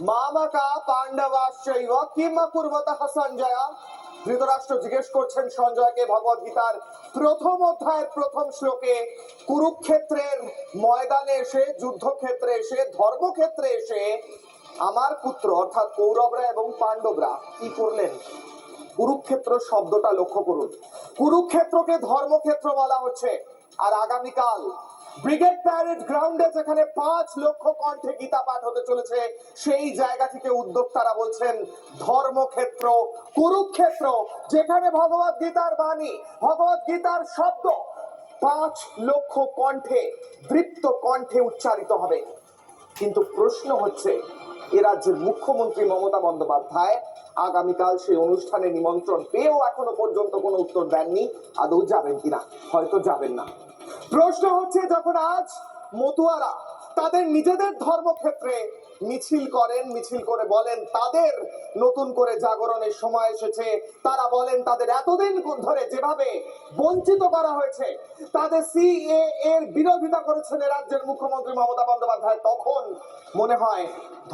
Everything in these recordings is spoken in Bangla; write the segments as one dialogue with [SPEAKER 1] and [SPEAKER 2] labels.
[SPEAKER 1] মামাকা পাণ্ডবাশ্চৈব সঞ্জয় ধৃতরাষ্ট্র জিজ্ঞেস করছেন সঞ্জয়কে ভগবত গীতার প্রথম অধ্যায়ের প্রথম শ্লোকে কুরুক্ষেত্রের ময়দানে এসে যুদ্ধক্ষেত্রে এসে ধর্মক্ষেত্রে এসে আমার পুত্র অর্থাৎ কৌরবরা এবং পাণ্ডবরা কি করলেন? কুরুক্ষেত্র শব্দটা লক্ষ্য করুন। কুরুক্ষেত্রকে ধর্মক্ষেত্র বলা হচ্ছে। আর আগামীকাল ব্রিগেড প্যারেড গ্রাউন্ডে যেখানে পাঁচ লক্ষ কণ্ঠে গীতা পাঠ হতে চলেছে, সেই জায়গা থেকে উদ্যোক্তারা বলছেন, ধর্মক্ষেত্র, কুরুক্ষেত্র, যেখানে ভগবত গীতার বাণী, ভগবত গীতার শব্দ পাঁচ লক্ষ কণ্ঠে দৃপ্ত কণ্ঠে উচ্চারিত হবে। কিন্তু প্রশ্ন হচ্ছে, এ রাজ্যের মুখ্যমন্ত্রী মমতা বন্দ্যোপাধ্যায় আগামীকাল সেই অনুষ্ঠানে নিমন্ত্রণ পেয়েও এখনও পর্যন্ত কোনো উত্তর দেননি, আদৌ যাবেন কিনা? হয়তো যাবেন না। প্রশ্ন হচ্ছে যখন আজ মতুয়ারা তাদের নিজেদের ধর্মক্ষেত্রে মিছিল করেন, মিছিল করে বলেন, তাদের নতুন করে জাগরণের সময় এসেছে। তারা বলেন, তাদের এতদিন ধরে যেভাবে বঞ্চিত করা হয়েছে, তাদের সিএ এর বিরোধিতা করেছেন রাজ্যের মুখ্যমন্ত্রী মমতা বন্দ্যোপাধ্যায়, তখন মনে হয়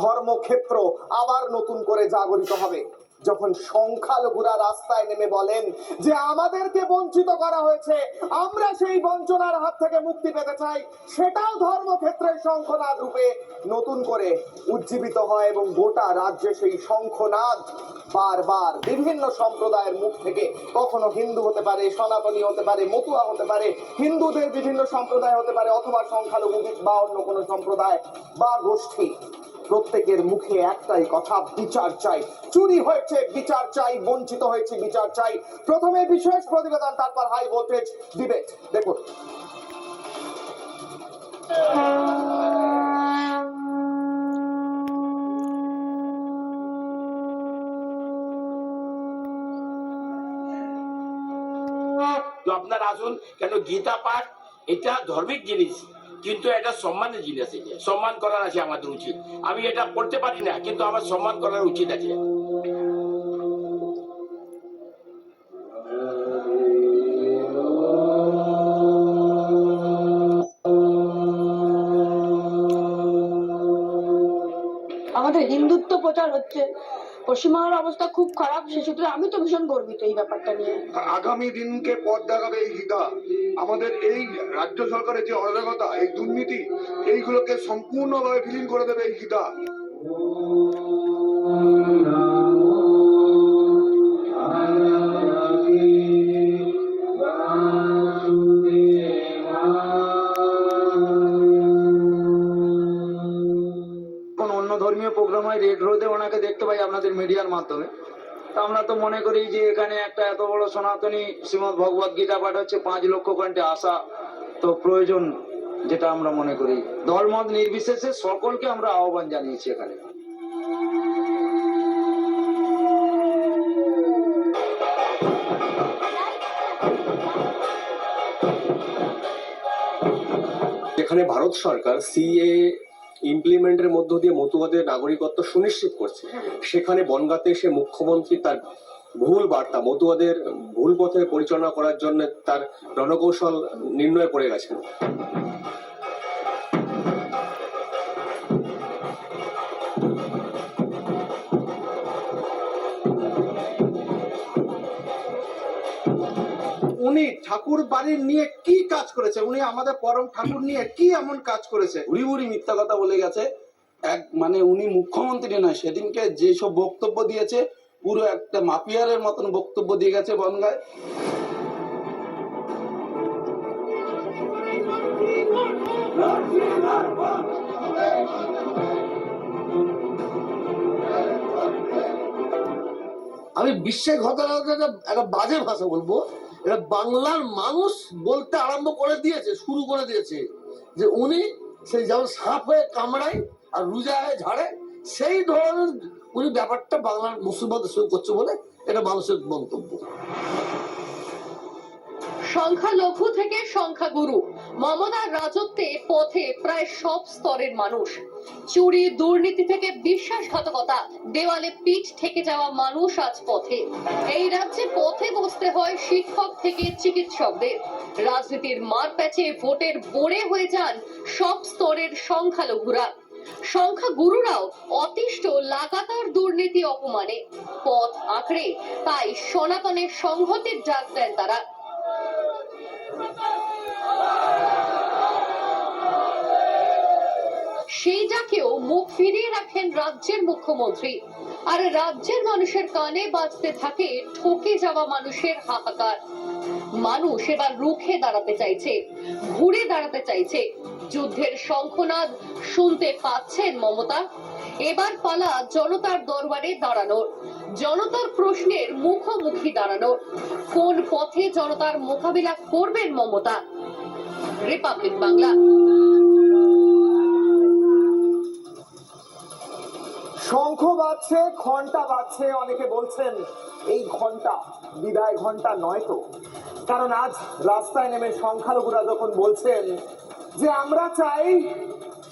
[SPEAKER 1] ধর্মক্ষেত্র আবার নতুন করে জাগরিত হবে। যখন সংখ্যালঘুরা রাস্তায় নেমে বলেন যে আমাদেরকে বঞ্চিত করা হয়েছে, আমরা সেই বঞ্চনার হাত থেকে মুক্তি পেতে চাই, সেটাও ধর্মক্ষেত্রের শঙ্খনাদ রূপে নতুন করে উজ্জীবিত হয় এবং গোটা রাজ্যে সেই শঙ্খনাদ বারবার বিভিন্ন সম্প্রদায়ের মুখ থেকে কখনো হিন্দু হতে পারে, সনাতনী হতে পারে, মতুয়া হতে পারে, হিন্দুদের বিভিন্ন সম্প্রদায় হতে পারে, অথবা সংখ্যালঘু বা অন্য কোনো সম্প্রদায় বা গোষ্ঠী। প্রত্যেকের মুখে একটাই কথা, বিচার চাই। চুরি হয়েছে, বিচার চাই, বঞ্চিত হয়েছে, বিচার চাই। প্রথমে বিশেষ প্রতিবেদন, তারপর হাই ভোল্টেজ ডিবেট দেখুন।
[SPEAKER 2] আপনারা আসুন, কেন গীতা পাঠ, এটা ধর্মিক জিনিস। কিন্তু এটা সম্মানের জিনিস সম্মান করার আছে আমাদের উচিত। আমি এটা করতে পারি না, কিন্তু আমার সম্মান করার উচিত আছে।
[SPEAKER 3] আমাদের হিন্দুত্ব প্রচার হচ্ছে। পশ্চিমবাংলার অবস্থা খুব খারাপ, সে সূত্রে আমি তো ভীষণ গর্বিত এই ব্যাপারটা নিয়ে।
[SPEAKER 4] আগামী দিনকে পথ দেখাবে এই হিতা। আমাদের এই রাজ্য সরকারের যে অরাজকতা, এই দুর্নীতি, এইগুলোকে সম্পূর্ণভাবে বিলীন করে দেবে এই গীতা
[SPEAKER 5] পাই আপনাদের মিডিয়ার মাধ্যমে। তা আমরা তো মনে করি যে এখানে একটা এত বড় সনাতনী শ্রীমদ ভগবত গীতা পাঠ হচ্ছে পাঁচ লক্ষ কণ্ঠে আসা তো প্রয়োজন যেটা আমরা মনে করি। ধর্মত নির্বিশেষে সকলকে আমরা আহ্বান জানিয়েছি এখানে।
[SPEAKER 6] যেখানে ভারত সরকার সিএ ইমপ্লিমেন্টের মধ্য দিয়ে মতুয়াদের নাগরিকত্ব সুনিশ্চিত করছে। সেখানে বনগাতে এসে মুখ্যমন্ত্রী তার ভুল বার্তা, মতুয়াদের ভুল পথে পরিচালনা করার জন্য তার রণকৌশল নির্ণয় করে গেছেন।
[SPEAKER 7] উনি ঠাকুর বাড়ির নিয়ে কি কাজ করেছে? উনি আমাদের পরম ঠাকুর নিয়ে কি এমন কাজ করেছে?
[SPEAKER 8] উড়ি উড়ি মিথ্যা কথা বলে গেছে। এক মানে উনি মুখ্যমন্ত্রী নয় সেদিনকে যেসব বক্তব্য দিয়েছে পুরো একটা মাফিয়ারের মতন বক্তব্য দিয়ে গেছে বনগায়।
[SPEAKER 9] আমি বিশ্বের ঘটনা একটা বাজে ভাষা বলব। এটা বাংলার মানুষ বলতে আরম্ভ করে দিয়েছে, শুরু করে দিয়েছে যে উনি সেই যেমন সাপ হয়ে কামড়ায় আর রুজা হয়ে ঝাড়ে, সেই ধরনের উনি ব্যাপারটা বাংলার মুসলমানদের শুরু করছে বলে এটা মানুষের মন্তব্য।
[SPEAKER 10] সংখ্যালঘু থেকে সংখ্যাগুরু। মমতার রাজত্বে পথে প্রায় সব স্তরের মানুষ। চুরি, দুর্নীতি থেকে বিশ্বাসঘাতকতা, দেওয়ালে পিঠ থেকে যাওয়া মানুষ আজ পথে। এই রাজ্যে পথে বসতে হয় শিক্ষক থেকে চিকিৎসকদের। রাজনীতির মার প্যাচে ভোটের বোড়ে হয়ে যান সব স্তরের সংখ্যালঘুরা।
[SPEAKER 11] সংখ্যা গুরুরাও অতিষ্ঠ, লাগাতার দুর্নীতি অপমানে। পথ আঁকড়ে, তাই সনাতনের সংহতির ডাক দেন তারা। সেই ডাকেও মুখ ফিরিয়ে রাখেন রাজ্যের মুখ্যমন্ত্রী। আর রাজ্যের মানুষের কানে বাজতে থাকে ঠকে যাওয়া মানুষের হাহাকার। মানুষ এবার রুখে দাঁড়াতে চাইছে, ঘুরে দাঁড়াতে চাইছে। যুদ্ধের শঙ্খনাদ শুনতে পাচ্ছেন মমতা। এবার পালা জনতার দরবারে দাঁড়ানোর, জনতার প্রশ্নের মুখোমুখি দাঁড়ানোর। কোন পথে জনতার মোকাবিলা করবেন মমতা? রিপাবলিক বাংলা।
[SPEAKER 1] শঙ্খ বাজছে ঘণ্টা বাজছে, অনেকে বলছেন এই ঘণ্টা বিদায় ঘণ্টা নয় তো। কারণ আজ রাস্তায় নেমে সংখ্যালঘুরা যখন বলছেন যে আমরা চাই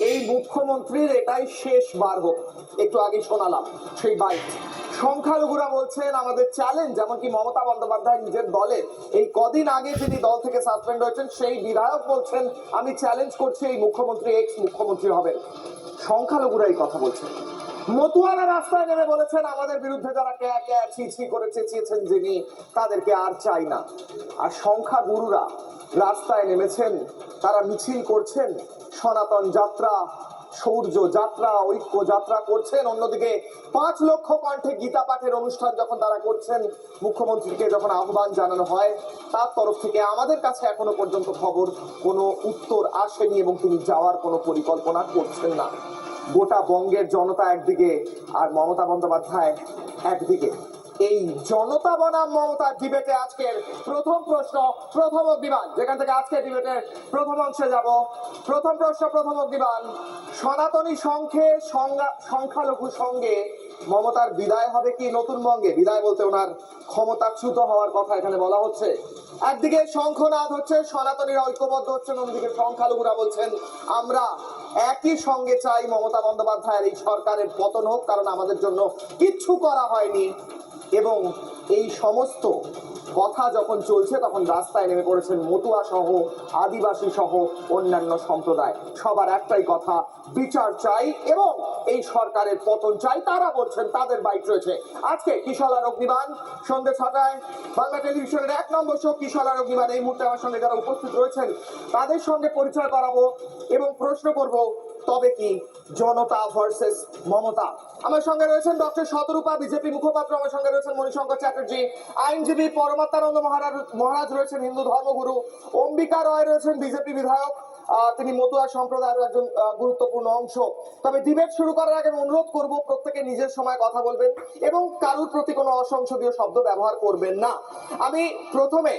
[SPEAKER 1] এই মুখ্যমন্ত্রীর এটাই শেষ বার হোক, একটু আগে শোনালাম সেই বাইক সংখ্যালঘুরা বলছেন, আমাদের চ্যালেঞ্জ এমনকি মমতা বন্দ্যোপাধ্যায় নিজের দলে, এই কদিন আগে যিনি দল থেকে সাসপেন্ড হয়েছেন, সেই বিধায়ক বলছেন, আমি চ্যালেঞ্জ করছি এই মুখ্যমন্ত্রী এক্স মুখ্যমন্ত্রী হবেন। সংখ্যালঘুরা এই কথা বলছেন। মতুয়ারা রাস্তায় নেমে বলেছেন, আমাদের বিরুদ্ধে যারা কে কে ছি ছি করে চেঁচিয়েছেন যিনি, তাদেরকে আর চাই না। আর সংখ্যা গুরুরা রাস্তায় নেমেছেন, তারা মিছিল করছেন, সনাতন যাত্রা, সৌর্য যাত্রা, ঐক্য যাত্রা করছেন। অন্যদিকে পাঁচ লক্ষ কণ্ঠে গীতা পাঠের অনুষ্ঠান যখন তারা করছেন, মুখ্যমন্ত্রীকে যখন আহ্বান জানানো হয়, তার তরফ থেকে আমাদের কাছে এখনও পর্যন্ত খবর কোনো উত্তর আসেনি এবং তিনি যাওয়ার কোনো পরিকল্পনা করছেন না। গোটা বঙ্গের জনতা একদিকে আর মমতা বন্দ্যোপাধ্যায় একদিকে। এই জনতা বনাম মমতার ডিবেটে আজকের প্রথম প্রশ্ন, প্রথম অগ্নিবান যেখান থেকে আজকে ডিবেটের প্রথম অংশে যাব, প্রথম প্রশ্ন, প্রথম অগ্নিবান সনাতনী সংখ্যে সংখ্যালঘু সঙ্গে মমতার বিদায় হবে কি নতুন বঙ্গে? বিদায় বলতে ওনার ক্ষমতাচ্যুত হওয়ার কথা এখানে বলা হচ্ছে। একদিকে শঙ্খনাদ হচ্ছে, সনাতনীরা ঐক্যবদ্ধ হচ্ছেন, অন্যদিকে সংখ্যালঘুরা বলছেন, আমরা একই সঙ্গে চাই মমতা বন্দ্যোপাধ্যায়ের এই সরকারের পতন হোক, কারণ আমাদের জন্য কিচ্ছু করা হয়নি। এবং এই সমস্ত কথা যখন চলছে, তখন রাস্তায় নেমে পড়েছেন মতুয়া সহ, আদিবাসী সহ, অন্যান্য সম্প্রদায়। সবার একটাই কথা, বিচার চাই এবং এই সরকারের পতন চাই। তারা বলছেন তাদের বাইক রয়েছে। আজকে কিশালার অগ্নিবান সন্ধ্যে ছটায় বাংলা টেলিভিশনের এক নম্বর শো কিশালার অগ্নিবান। এই মুহূর্তে আমার সঙ্গে যারা উপস্থিত রয়েছেন, তাদের সঙ্গে পরিচয় করাবো এবং প্রশ্ন করব তবে কি? জনতা ভার্সেস মমতা। আমার সঙ্গে রয়েছেন ডক্টর শতরূপা, বিজেপি মুখপাত্র। আমার সঙ্গে রয়েছেন মণিশঙ্কর চ্যাটার্জি। আইনজীবী পরমাত্মানন্দ মহারাজ মহারাজ রয়েছেন হিন্দু ধর্মগুরু। অম্বিকা রয় রয়েছেন বিজেপি বিধায়ক। তিনি মতুয়া সম্প্রদায়ের একজন গুরুত্বপূর্ণ অংশ। তবে ডিবেট শুরু করার আগে অনুরোধ করব, প্রত্যেকে নিজের সময় কথা বলবেন এবং কারুর প্রতি কোনো অসংসদীয় শব্দ ব্যবহার করবেন না। আমি প্রথমে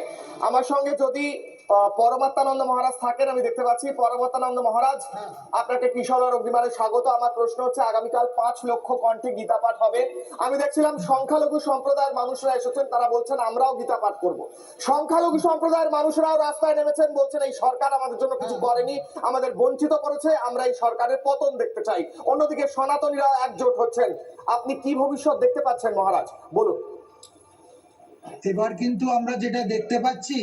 [SPEAKER 1] আমার সঙ্গে যদি পরমাত্মানন্দ মহারাজ থাকেন, আমি দেখতে পাচ্ছি। পরমাত্মানন্দ মহারাজ, আপনাকে কিশোর অগ্নিমানে স্বাগত। আমার প্রশ্ন হচ্ছে, আগামীকাল পাঁচ লক্ষ কণ্ঠে গীতা পাঠ হবে। আমি দেখছিলাম, সংখ্যালঘু সম্প্রদায়ের মানুষরা এসেছেন, তারা বলছেন, আমরাও গীতা পাঠ করব। সংখ্যালঘু সম্প্রদায়ের মানুষরাও রাস্তায় নেমেছেন, বলছেন, এই সরকার আমাদের জন্য কিছু করেনি, আমাদের বঞ্চিত করেছে, আমরা এই সরকারের পতন দেখতে চাই। অন্যদিকে সনাতনীরা একজোট হচ্ছেন। আপনি কি ভবিষ্যৎ দেখতে পাচ্ছেন মহারাজ? বলুন।
[SPEAKER 12] এবার কিন্তু আমরা যেটা দেখতে পাচ্ছি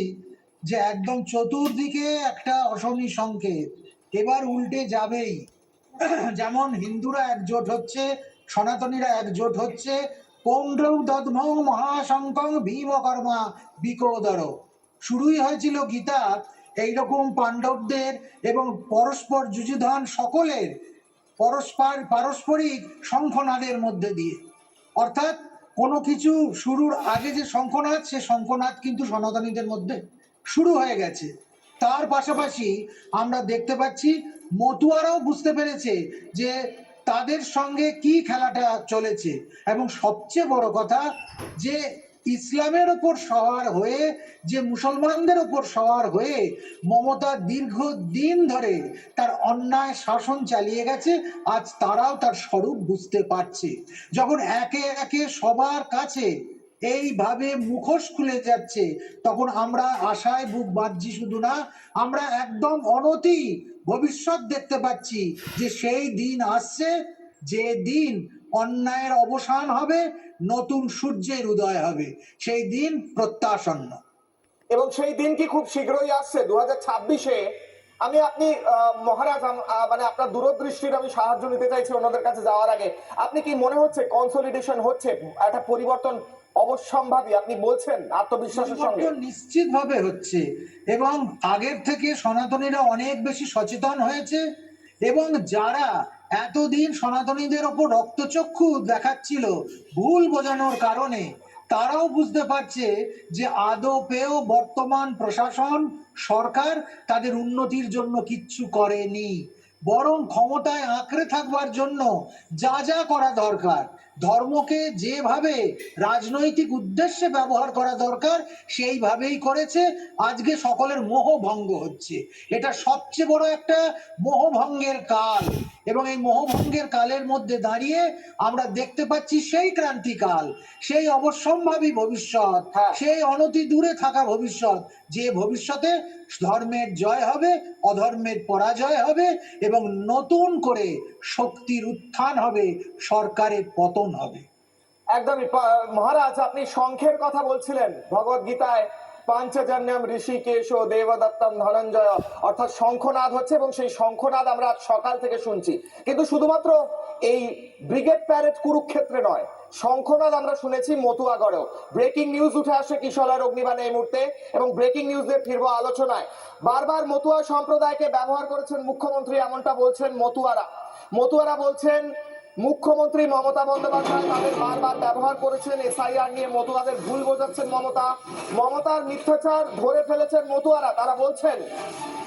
[SPEAKER 12] যে একদম চতুর্দিকে একটা অশনি সংকেত। এবার উল্টে যাবেই। যেমন হিন্দুরা একজোট হচ্ছে, সনাতনীরা একজোট হচ্ছে, পৌণ্ড্রৌ দদ্মৌ মহাশঙ্কং ভীমকর্মা বিকোদর। শুরুই হয়েছিল গীতা, এইরকম পাণ্ডবদের এবং পরস্পর যুযুধান সকলের পরস্পর, পারস্পরিক শঙ্খনাদের মধ্যে দিয়ে। অর্থাৎ কোনো কিছু শুরুর আগে যে শঙ্খনাদ, সে শঙ্খনাদ কিন্তু সনাতনীদের মধ্যে। শুরু হয়ে গেছে। তার পাশাপাশি আমরা দেখতে পাচ্ছি, মতুয়ারাও বুঝতে পেরেছে যে তাদের সঙ্গে কি খেলাটা চলেছে। এবং সবচেয়ে বড় কথা যে ইসলামের ওপর সওয়ার হয়ে, যে মুসলমানদের ওপর সওয়ার হয়ে মমতা দীর্ঘ দিন ধরে তার অন্যায় শাসন চালিয়ে গেছে, আজ তারাও তার স্বরূপ বুঝতে পারছে। যখন একে একে সবার কাছে এইভাবে মুখোশ খুলে যাচ্ছে। তখন আমরা আশায় বুক বাঁধছি শুধু না, আমরা একদম অনতি ভবিষ্যৎ দেখতে পাচ্ছি যে সেই দিন আসছে, যে দিন অন্যায়ের অবসান হবে, নতুন সূর্যের উদয় হবে। সেই দিন প্রত্যাসন্ন
[SPEAKER 1] এবং সেই দিন কি খুব শীঘ্রই আসছে? দু ছাব্বিশে আমি আপনি মহারাজ মানে আপনার দূরদৃষ্টির আমি সাহায্য নিতে চাইছি অন্যদের কাছে যাওয়ার আগে। আপনি কি মনে হচ্ছে কনসলিডেশন হচ্ছে একটা পরিবর্তন অবশ্যম্ভাবী আপনি বলছেন আত্মবিশ্বাসের সঙ্গে।
[SPEAKER 12] নিশ্চিতভাবে হচ্ছে এবং আগের থেকে সনাতনীরা অনেক বেশি সচেতন হয়েছে এবং যারা এতদিন সনাতনীদের ওপর রক্তচক্ষু দেখাচ্ছিল ভুল বোঝানোর কারণে তারাও বুঝতে পারছে যে আদৌ পেয়েও বর্তমান প্রশাসন সরকার তাদের উন্নতির জন্য কিচ্ছু করেনি। বরং ক্ষমতায় আঁকড়ে থাকবার জন্য যা যা করা দরকার ধর্মকে যেভাবে রাজনৈতিক উদ্দেশ্যে ব্যবহার করা দরকার সেইভাবেই করেছে। আজকে সকলের মোহ ভঙ্গ হচ্ছে। এটা সবচেয়ে বড় একটা মোহভঙ্গের কাল। এবং এই মোহভঙ্গের কালের মধ্যে দাঁড়িয়ে আমরা দেখতে পাচ্ছি সেই ক্রান্তিকাল সেই অবশ্যম্ভাবী ভবিষ্যৎ
[SPEAKER 1] হ্যাঁ।
[SPEAKER 12] সেই অনতি দূরে থাকা ভবিষ্যৎ যে ভবিষ্যতে ধর্মের জয় হবে অধর্মের পরাজয় হবে এবং নতুন করে শক্তির উত্থান হবে সরকারের পতন হবে।
[SPEAKER 1] একদমই মহারাজ, আপনি শঙ্খের কথা বলছিলেন। ভগবত গীতায় পাঞ্চজন্যম ঋষিকেশ দেবদত্তম ধনঞ্জয়, অর্থাৎ শঙ্খনাদ হচ্ছে এবং সেই শঙ্খনাদ আমরা সকাল থেকে শুনছি। কিন্তু শুধুমাত্র এই ব্রিগেড প্যারেড কুরুক্ষেত্রে নয়, শঙ্খনাদ আমরা শুনেছি মতুয়াগড়েও। ব্রেকিং নিউজ উঠে আসে কিশোরের অগ্নিবাণে এই মুহূর্তে, এবং ব্রেকিং নিউজ দিয়ে ফিরবো আলোচনায়। বারবার মতুয়া সম্প্রদায়কে ব্যবহার করেছেন মুখ্যমন্ত্রী, এমনটা বলছেন মতুয়ারা। মতুয়ারা বলছেন মুখ্যমন্ত্রী মমতা বন্দ্যোপাধ্যায় তাদের বারবার ব্যবহার করেছেন এসআইআর নিয়ে মতুয়াদের ভুল বোঝাচ্ছেন মমতা। মমতার মিথ্যাচার ধরে ফেলেছেন মতুয়ারা। তারা বলছেন,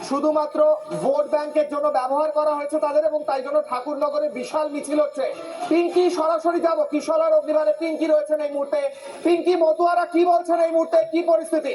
[SPEAKER 1] শুধুমাত্র ভোট ব্যাংকের জন্য ব্যবহার করা হয়েছে তাদের এবং তাই জন্য ঠাকুরনগরে বিশাল মিছিল হচ্ছে। পিঙ্কি, সরাসরি যাব। কিশোরের অগ্নিবাণে পিঙ্কি রয়েছেন এই মুহূর্তে। পিঙ্কি, মতুয়ারা কি বলছেন এই মুহূর্তে? কি পরিস্থিতি?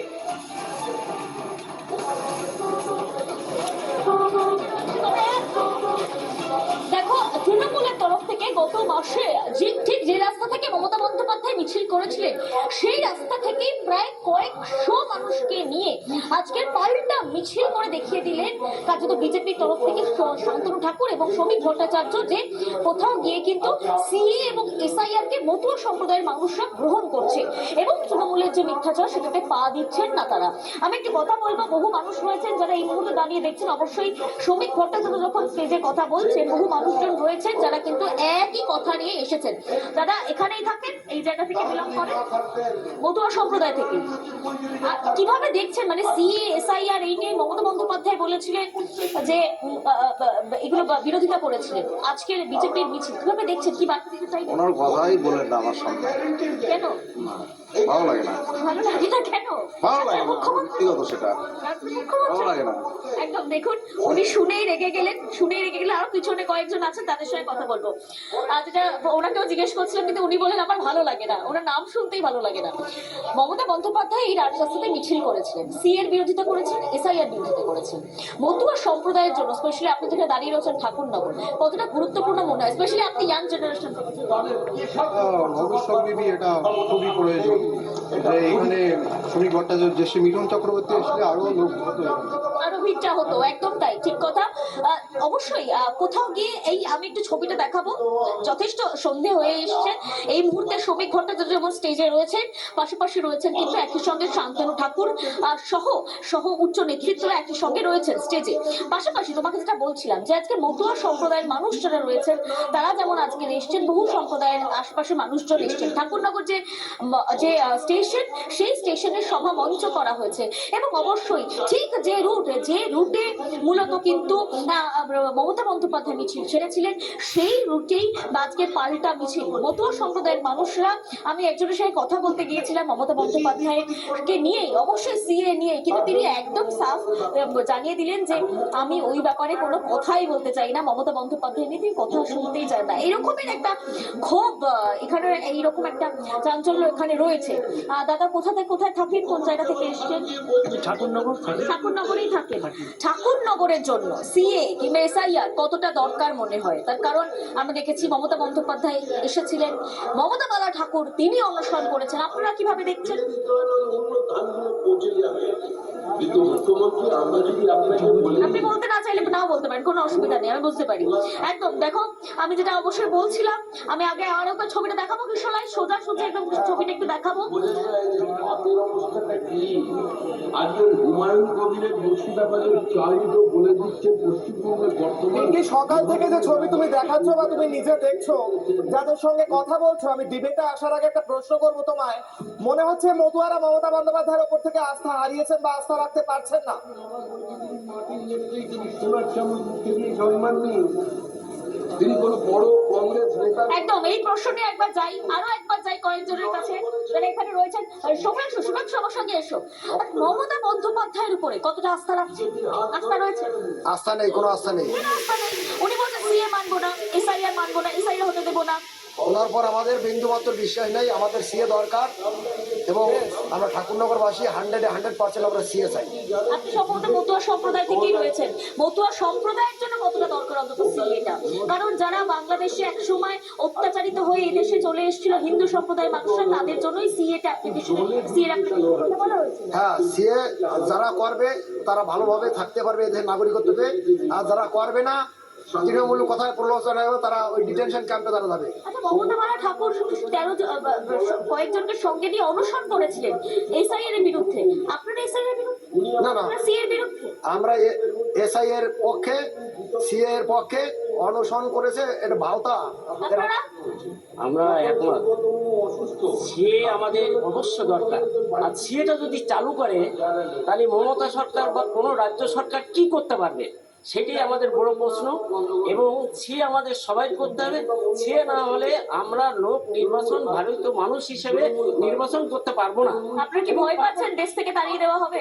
[SPEAKER 11] তৃণমূলের তরফ থেকে গত মাসে যে ঠিক যে রাস্তা থেকে মমতা বন্দ্যোপাধ্যায় মিছিল করেছিলেন, সেই রাস্তা থেকে প্রায় কয়েকশো মানুষকে নিয়ে আজকের পাল্টা মিছিল করে দেখিয়ে দিলেন কার্যত বিজেপির তরফ থেকে শান্তনু ঠাকুর এবং শ্রমিক ভট্টাচার্য যে কোথাও গিয়ে কিন্তু সিএ এবং এসআইআর কে মতুয়া সম্প্রদায়ের মানুষরা গ্রহণ করছে এবং তৃণমূলের যে মিথ্যাচার সেটাতে পা দিচ্ছেন না তারা। আমি একটি কথা বলব, বহু মানুষ রয়েছেন যারা এই মুহূর্তে দাঁড়িয়ে দেখছেন। অবশ্যই শ্রমিক ভট্টাচার্য যখন স্টেজে কথা বলছেন, বহু মানুষজন রয়েছেন যারা কিন্তু একই কথা নিয়ে এসেছেন। দাদা এখানেই থাকেন? এই জায়গা থেকে বিলং করেন? মতুয়া সম্প্রদায় থেকে। কীভাবে দেখছেন? মানে সিএ এসআইআর এই নিয়ে মমতা বন্দ্যোপাধ্যায় বলেছিলেন যে এগুলো বিরোধিতা করেছিলেন। আজকের বিজেপির মিছিল কীভাবে দেখছেন? কি বার্তা দিতে চাইবেন?
[SPEAKER 13] ওনার কথাই বলেন না আমার সঙ্গে
[SPEAKER 11] কেন?
[SPEAKER 13] ভালো লাগে না।
[SPEAKER 11] ভালো লাগে না কেন?
[SPEAKER 13] ভালো লাগে না ব্যক্তিগত সেটা। ভালো লাগে না।
[SPEAKER 11] একদম দেখুন উনি শুনেই রেগে গেলেন শুনেই রেগে গেলে আরও পিছনে কয়েকজন আছেন তাদের সঙ্গে কথা বলব। আর যেটা ওনাকেও জিজ্ঞেস করছিলাম কিন্তু উনি বলেন আমার ভালো লাগে না। ওনার নাম শুনতেই ভালো লাগে না। মমতা বন্দ্যোপাধ্যায় এই রাজরাস্তাতে মিছিল করেছিলেন। সি এর বিরোধিতা করেছেন এসআইআর বিরোধিতা করেছেন মতুয়া সম্প্রদায়ের জন্য স্পেশালি আপনি যেখানে দাঁড়িয়ে রয়েছেন ঠাকুরনগর কতটা গুরুত্বপূর্ণ মনে হয়? স্পেশালি আপনি ইয়াং জেনারেশন
[SPEAKER 7] ভবিষ্যৎ এটা খুবই প্রয়োজন। যে এখানে শ্রমিক ভট্টাচার্য মিলন চক্রবর্তী আরও লোক হতো
[SPEAKER 11] আরও ভিড়টা হতো, একদম তাই, ঠিক কথা। অবশ্যই কোথাও গিয়ে এই আমি একটু ছবিটা দেখাবো। যথেষ্ট সন্ধে হয়ে এসছে। এই মুহূর্তে শ্রমিক ভট্টাচার্য যেমন স্টেজে রয়েছেন, পাশাপাশি রয়েছেন কিন্তু একই সঙ্গে শান্তনু ঠাকুর সহ সহ উচ্চ নেতৃত্বরা একই সঙ্গে রয়েছেন স্টেজে পাশাপাশি তোমাকে যেটা বলছিলাম যে আজকে মতুয়া সম্প্রদায়ের মানুষ যারা রয়েছেন, তারা যেমন আজকে এসছেন, বহু সম্প্রদায়ের আশপাশে মানুষজন এসছেন। ঠাকুরনগর যে যে স্টেশন সেই স্টেশনের সভা মঞ্চ করা হয়েছে। এবং অবশ্যই ঠিক যে রুট যে রুটে মূলত কিন্তু মমতা বন্দ্যোপাধ্যায় মিছিল ছেড়েছিলেন, সেই রুটেই আজকে পাল্টা মিছিল মতুয়া সম্প্রদায়ের মানুষরা, আমি একজনের সঙ্গে কথা বলতে গিয়েছিলাম মমতা বন্দ্যোপাধ্যায়কে নিয়েই, অবশ্যই সিএ নিয়ে কিন্তু তিনি একদম সাফ জানিয়ে দিলেন যে, আমি ওই ব্যাপারে কোনো কথাই বলতে চাই না, মমতা বন্দ্যোপাধ্যায় নিয়ে তিনি কথা শুনতেই চান না। এরকমের একটা ক্ষোভ এখানে এইরকম একটা চাঞ্চল্য এখানে রয়েছে আহ, দাদা কোথা থেকে কোথায় থাকেন? কোন জায়গা থেকে এসছেন? ঠাকুরনগরেই থাকেন। ঠাকুরনগরের জন্য সিএ কিংবা এসআইআর কতটা দরকার মনে হয়? তার কারণ আমরা দেখেছি মমতা বন্দ্যোপাধ্যায় এসেছিলেন। মমতা বালা ঠাকুর তিনি অনশন করেছেন। আপনারা কীভাবে দেখছেন? আপনি বলতে না চাইলে নাও বলতে পারেন কোনো অসুবিধা নেই আমি বুঝতে পারি। একদম দেখো আমি যেটা অবশ্যই বলছিলাম আমি আগে আরও ছবিটা দেখাবো কিশোলাই সোজা সোজা একদম ছবিটা একটু দেখাবো?
[SPEAKER 14] আজকে হুমায়ুন কবিরের মুর্শিদাবাদের চারিত বলে দিচ্ছে পশ্চিমবঙ্গের বর্তমান
[SPEAKER 1] সকাল থেকে যে ছবি তুমি দেখাচ্ছ বা তুমি নিজে দেখছ যাদের সঙ্গে কথা বলছো আমি ডিবেটে আসার আগে একটা প্রশ্ন করব তোমায়। মনে হচ্ছে মতুয়ারা মমতা বন্দ্যোপাধ্যায়ের ওপর থেকে আস্থা হারিয়েছেন বা আস্থা রাখতে পারছেন না?
[SPEAKER 14] তিনি কোনো বড় কংগ্রেস নেতা
[SPEAKER 11] একদম এই প্রশ্ন নিয়ে একবার যাই আরও একবার যাই কয়েকজনের কাছে। যারা এখানে রয়েছেন শুভেচ্ছু শুভেচ্ছু আমার সঙ্গে এসো। মমতা বন্দ্যোপাধ্যায়ের উপরে কতটা আস্থা রাখছে আস্থা রয়েছে?
[SPEAKER 7] আস্থা নেই কোনো আস্থা নেই।
[SPEAKER 11] আস্থা নেই। উনি বলছেন সিএ মানবো না এসআইআর মানবো না এসআইআর হতে দেবো না।
[SPEAKER 7] ওনার পর আমাদের বিন্দুমাত্র বিশ্বাস নেই আমাদের সিএ দরকার। এবং আমরা ঠাকুরনগরবাসী হান্ড্রেডে হান্ড্রেড হান্ড্রেড পার্সেন্ট আমরা সিএ চাই
[SPEAKER 11] আপনি সম্ভবত মতুয়া সম্প্রদায় থেকেই রয়েছেন। মতুয়া সম্প্রদায়ের জন্য কতটা দরকার অন্তত সিএটা কারণ যারা বাংলাদেশে এক সময় অত্যাচারিত হয়ে এদেশে চলে এসেছিল হিন্দু সম্প্রদায়ের মানুষরা তাদের জন্যই সিএটা অ্যাপ্লিকেশন সিএর অ্যাপ্লিকেশন বলা হয়েছে।
[SPEAKER 7] হ্যাঁ সিএ যারা করবে তারা ভালোভাবে থাকতে পারবে এদের নাগরিকত্ব পেয়ে আর যারা করবে না তৃণমূল কথায় প্রলোচনা হবে তারা ওই ডিটেনশন ক্যাম্পে তারা যাবে।
[SPEAKER 11] আচ্ছা মমতা ঠাকুর তেরো কয়েকজনকে সঙ্গে নিয়ে অনশন করেছিলেন এসআইআর এর বিরুদ্ধে। আপনারা এসআইআর এর বিরুদ্ধে?
[SPEAKER 7] না না।
[SPEAKER 11] আপনারা সিএর বিরুদ্ধে?
[SPEAKER 7] আমরা এসআই এর পক্ষে সিএ এর পক্ষে অনশন করেছে এটা ভাওতা।
[SPEAKER 14] আমরা একমত। সে আমাদের অবশ্য দরকার। আর সেটা যদি চালু করে তাহলে মমতা সরকার বা কোনো রাজ্য সরকার কি করতে পারবে? সেটাই আমাদের বড় প্রশ্ন। এবং সে আমাদের সবাই করতে হবে। সে না হলে আমরা লোক নির্বাচন ভারতীয় মানুষ হিসেবে নির্বাচন করতে পারব না।
[SPEAKER 11] আপনি কি ভয় পাচ্ছেন দেশ থেকে তাড়িয়ে দেওয়া হবে?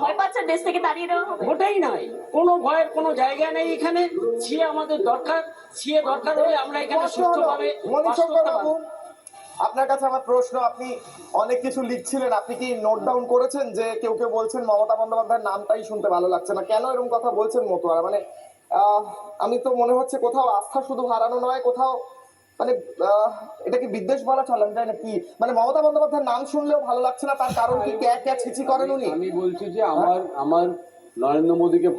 [SPEAKER 11] ভয় পাচ্ছেন দেশ থেকে তাড়িয়ে দেওয়া হবে?
[SPEAKER 14] ওটাই নয়। কোনো ভয়ের কোনো জায়গা নেই এখানে। সে আমাদের দরকার। সে দরকার হলে আমরা এখানে সুস্থভাবে বাস করতে পারব
[SPEAKER 1] আপনার কাছে আমার প্রশ্ন, আপনি অনেক কিছু লিখছিলেন, আপনি কি নোট ডাউন করেছেন যে কেউ কেউ বলছেন মমতা বন্দ্যোপাধ্যায়ের নামটাই শুনতে ভালো লাগছে না? কেন এরকম কথা বলছেন মতুয়ারা? মানে আমি তো মনে হচ্ছে কোথাও আস্থা শুধু হারানো নয়, কোথাও মানে এটা কি বিদ্বেষ বলা চলে? আমি না কি। মানে মমতা বন্দ্যোপাধ্যায়ের নাম শুনলেও ভালো লাগছে না, তার কারণ কি ক্যা ক্যা ছিচি করেন উনি?
[SPEAKER 8] আমি বলছি যে আমার আমার নরেন্দ্র মোদীকে